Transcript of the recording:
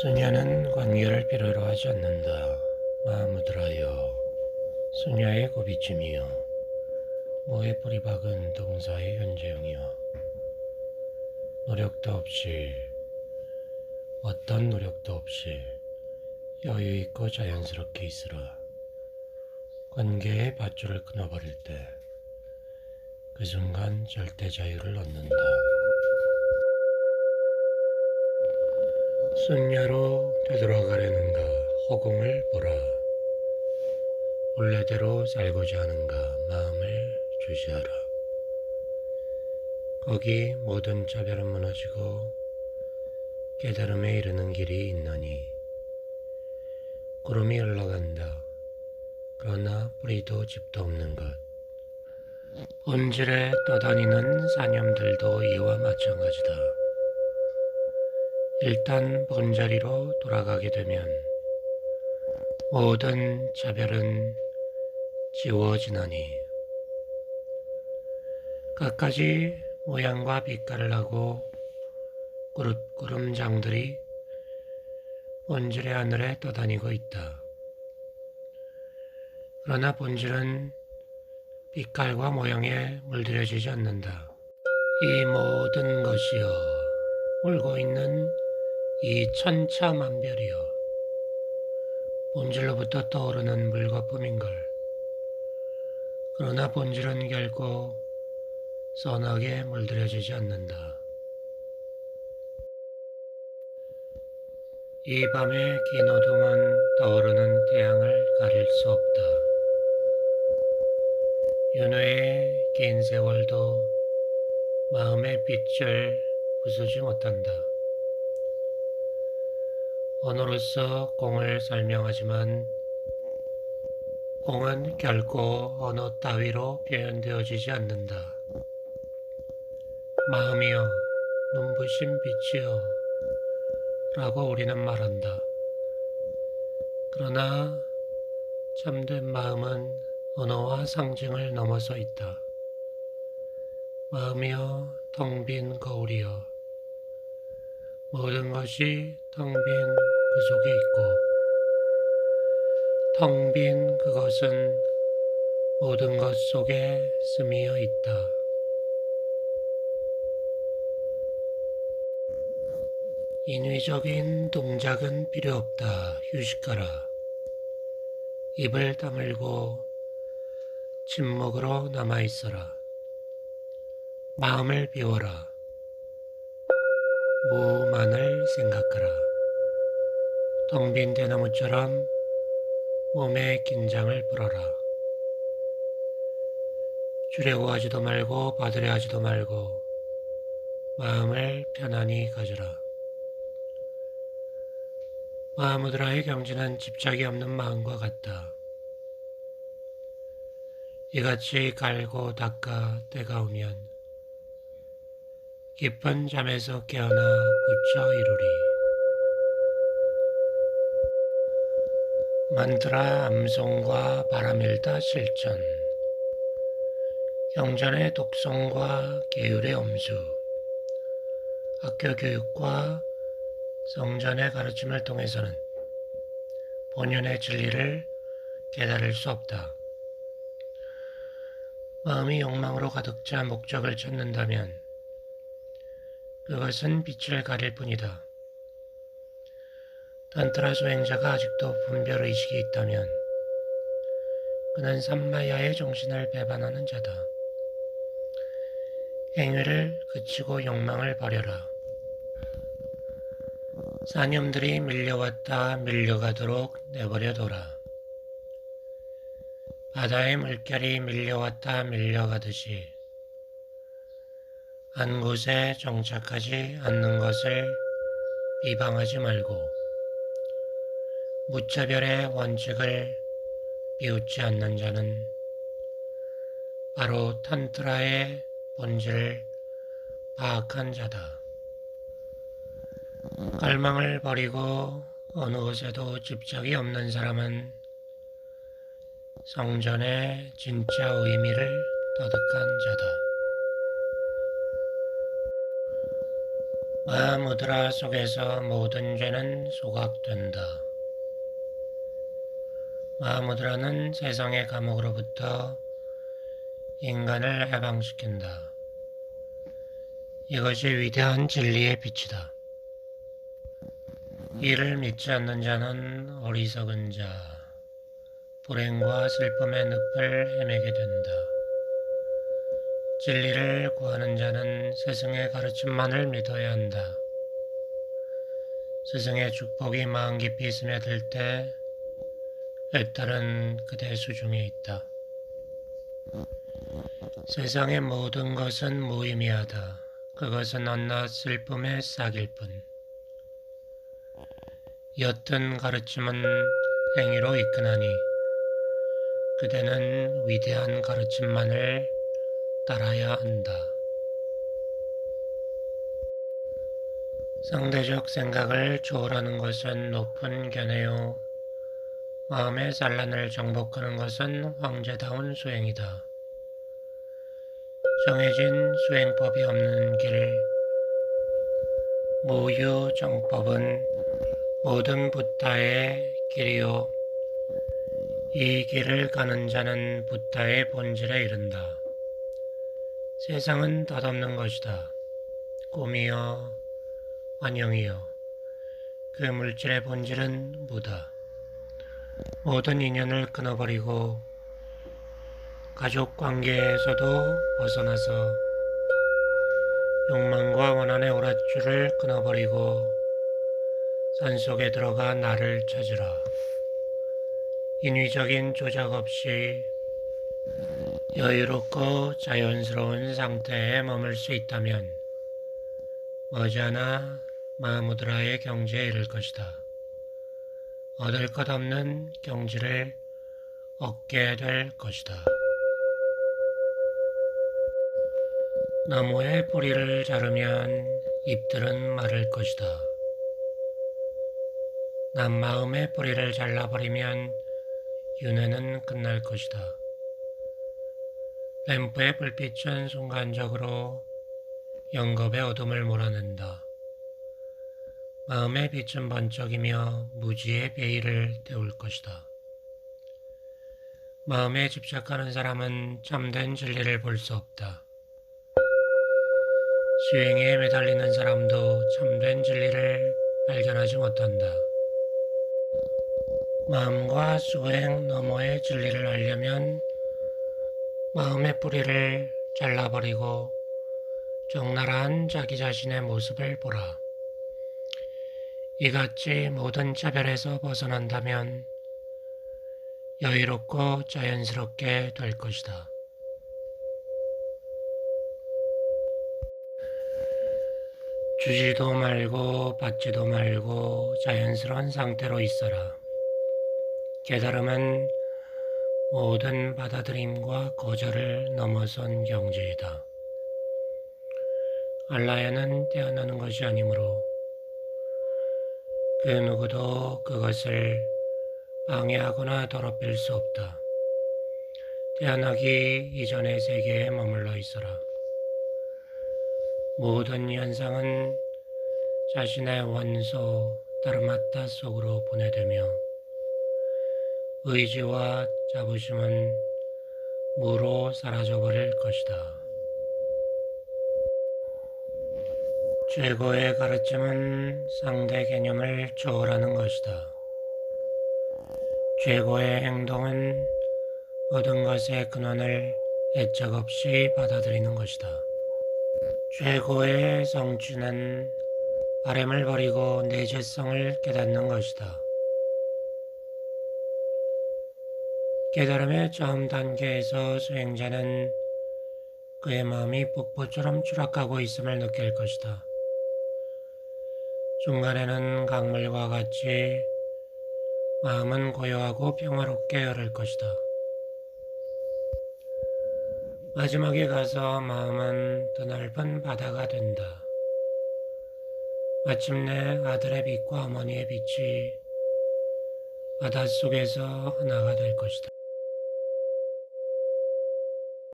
수녀는 관계를 필요로 하지 않는다. 마무드라여 수녀의 고비쯤이여 모의 뿌리 박은 동사의 현재형이여 노력도 없이 어떤 노력도 없이 여유 있고 자연스럽게 있으라. 관계의 밧줄을 끊어버릴 때 그 순간 절대 자유를 얻는다. 순야로 되돌아가려는가 허공을 보라. 원래대로 살고자 하는가 마음을 주시하라. 거기 모든 차별은 무너지고 깨달음에 이르는 길이 있나니 구름이 흘러간다. 그러나 뿌리도 집도 없는 것. 본질에 떠다니는 사념들도 이와 마찬가지다. 일단 본자리로 돌아가게 되면 모든 차별은 지워지나니 갖가지 모양과 빛깔을 하고 구름장들이 본질의 하늘에 떠다니고 있다. 그러나 본질은 빛깔과 모양에 물들여지지 않는다. 이 모든 것이여 울고 있는 이 천차만별이여 본질로부터 떠오르는 물과 뿜인걸 그러나 본질은 결코 선하게 물들여지지 않는다. 이 밤의 긴 어둠은 떠오르는 태양을 가릴 수 없다. 윤회의 긴 세월도 마음의 빛을 부수지 못한다. 언어로서 공을 설명하지만 공은 결코 언어 따위로 표현되어지지 않는다. 마음이여, 눈부신 빛이여, 라고 우리는 말한다. 그러나 참된 마음은 언어와 상징을 넘어서 있다. 마음이여, 텅 빈 거울이여, 모든 것이 텅 빈 그 속에 있고, 텅 빈 그것은 모든 것 속에 스미어 있다. 인위적인 동작은 필요 없다. 휴식하라. 입을 다물고 침묵으로 남아 있어라. 마음을 비워라. 무만을 생각하라. 텅 빈 대나무처럼 몸의 긴장을 풀어라. 주려고 하지도 말고 받으려 하지도 말고 마음을 편안히 가져라. 마무드라의 경지는 집착이 없는 마음과 같다. 이같이 갈고 닦아 때가 오면 깊은 잠에서 깨어나 붙여 이루리. 만드라 암송과 바람일다 실천 경전의 독성과 계율의 엄수 학교 교육과 성전의 가르침을 통해서는 본연의 진리를 깨달을 수 없다. 마음이 욕망으로 가득 차 목적을 찾는다면 그것은 빛을 가릴 뿐이다. 단트라 수행자가 아직도 분별 의식이 있다면 그는 삼마야의 정신을 배반하는 자다. 행위를 그치고 욕망을 버려라. 사념들이 밀려왔다 밀려가도록 내버려둬라. 바다의 물결이 밀려왔다 밀려가듯이 한 곳에 정착하지 않는 것을 비방하지 말고 무차별의 원칙을 비웃지 않는 자는 바로 탄트라의 본질을 파악한 자다. 갈망을 버리고 어느 것에도 집착이 없는 사람은 성전의 진짜 의미를 터득한 자다. 마하무드라 속에서 모든 죄는 소각된다. 마하무드라는 세상의 감옥으로부터 인간을 해방시킨다. 이것이 위대한 진리의 빛이다. 이를 믿지 않는 자는 어리석은 자, 불행과 슬픔의 늪을 헤매게 된다. 진리를 구하는 자는 스승의 가르침만을 믿어야 한다. 스승의 축복이 마음 깊이 스며들 때 애딸은 그대 수중에 있다. 세상의 모든 것은 무의미하다. 그것은 언나 슬픔의 싹일 뿐. 옅은 가르침은 행위로 이끈하니 그대는 위대한 가르침만을 따라야 한다. 상대적 생각을 초월하는 것은 높은 견해요. 마음의 산란을 정복하는 것은 황제다운 수행이다. 정해진 수행법이 없는 길, 무유정법은 모든 부타의 길이요. 이 길을 가는 자는 부타의 본질에 이른다. 세상은 덧없는 것이다. 꿈이여, 환영이여. 그 물질의 본질은 무다. 모든 인연을 끊어버리고 가족 관계에서도 벗어나서 욕망과 원한의 오랏줄을 끊어버리고 산속에 들어가 나를 찾으라. 인위적인 조작 없이 여유롭고 자연스러운 상태에 머물 수 있다면 머지않아 마무드라의 경지에 이를 것이다. 얻을 것 없는 경지를 얻게 될 것이다. 나무의 뿌리를 자르면 잎들은 마를 것이다. 남 마음의 뿌리를 잘라버리면 윤회는 끝날 것이다. 램프의 불빛은 순간적으로 영겁의 어둠을 몰아낸다. 마음의 빛은 번쩍이며 무지의 베일을 태울 것이다. 마음에 집착하는 사람은 참된 진리를 볼 수 없다. 수행에 매달리는 사람도 참된 진리를 발견하지 못한다. 마음과 수행 너머의 진리를 알려면 마음의 뿌리를 잘라버리고 적나라한 자기 자신의 모습을 보라. 이같이 모든 차별에서 벗어난다면 여유롭고 자연스럽게 될 것이다. 주지도 말고 받지도 말고 자연스러운 상태로 있어라. 깨달음은 모든 받아들임과 거절을 넘어선 경지이다. 알라야는 태어나는 것이 아니므로 그 누구도 그것을 방해하거나 더럽힐 수 없다. 태어나기 이전의 세계에 머물러 있어라. 모든 현상은 자신의 원소 다르마타 속으로 분해되며 의지와 자부심은 무로 사라져 버릴 것이다. 최고의 가르침은 상대 개념을 초월하는 것이다. 최고의 행동은 모든 것의 근원을 애착 없이 받아들이는 것이다. 최고의 성취는 바램을 버리고 내재성을 깨닫는 것이다. 깨달음의 처음 단계에서 수행자는 그의 마음이 폭포처럼 추락하고 있음을 느낄 것이다. 중간에는 강물과 같이 마음은 고요하고 평화롭게 흐를 것이다. 마지막에 가서 마음은 드넓은 바다가 된다. 마침내 아들의 빛과 어머니의 빛이 바닷속에서 하나가 될 것이다.